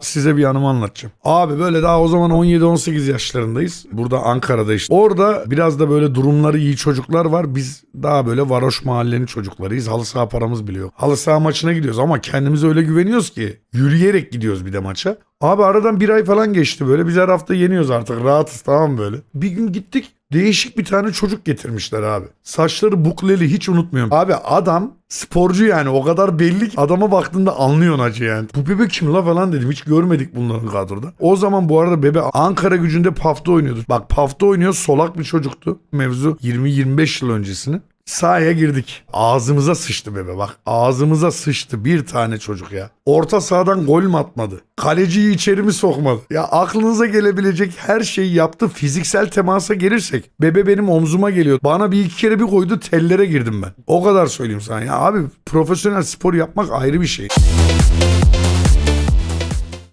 Size bir anımı anlatacağım. Abi böyle daha o zaman 17-18 yaşlarındayız. Burada Ankara'da işte. Orada biraz da böyle durumları iyi çocuklar var. Biz daha böyle varoş mahallenin çocuklarıyız. Halı saha paramız biliyor. Halı saha maçına gidiyoruz ama kendimize öyle güveniyoruz ki. Yürüyerek gidiyoruz bir de maça. Abi aradan bir ay falan geçti böyle. Biz her hafta yeniyoruz artık rahatız tamam böyle. Bir gün gittik değişik bir tane çocuk getirmişler abi. Saçları bukleli hiç unutmuyorum. Abi adam sporcu yani o kadar belli ki adama baktığında anlıyorsun acı yani. Bu bebek kim la falan dedim hiç görmedik bunların kadroda. O zaman bu arada bebe Ankara gücünde PAF'ta oynuyordu. Bak PAF'ta oynuyor solak bir çocuktu. Mevzu 20-25 yıl öncesinin. Sahaya girdik. Ağzımıza sıçtı bebe bak. Ağzımıza sıçtı bir tane çocuk ya. Orta sahadan gol mü atmadı? Kaleciyi içeri mi sokmadı? Ya aklınıza gelebilecek her şeyi yaptı. Fiziksel temasa gelirsek. Bebe benim omzuma geliyor. Bana bir iki kere bir koydu tellere girdim ben. O kadar söyleyeyim sana. Ya abi profesyonel spor yapmak ayrı bir şey.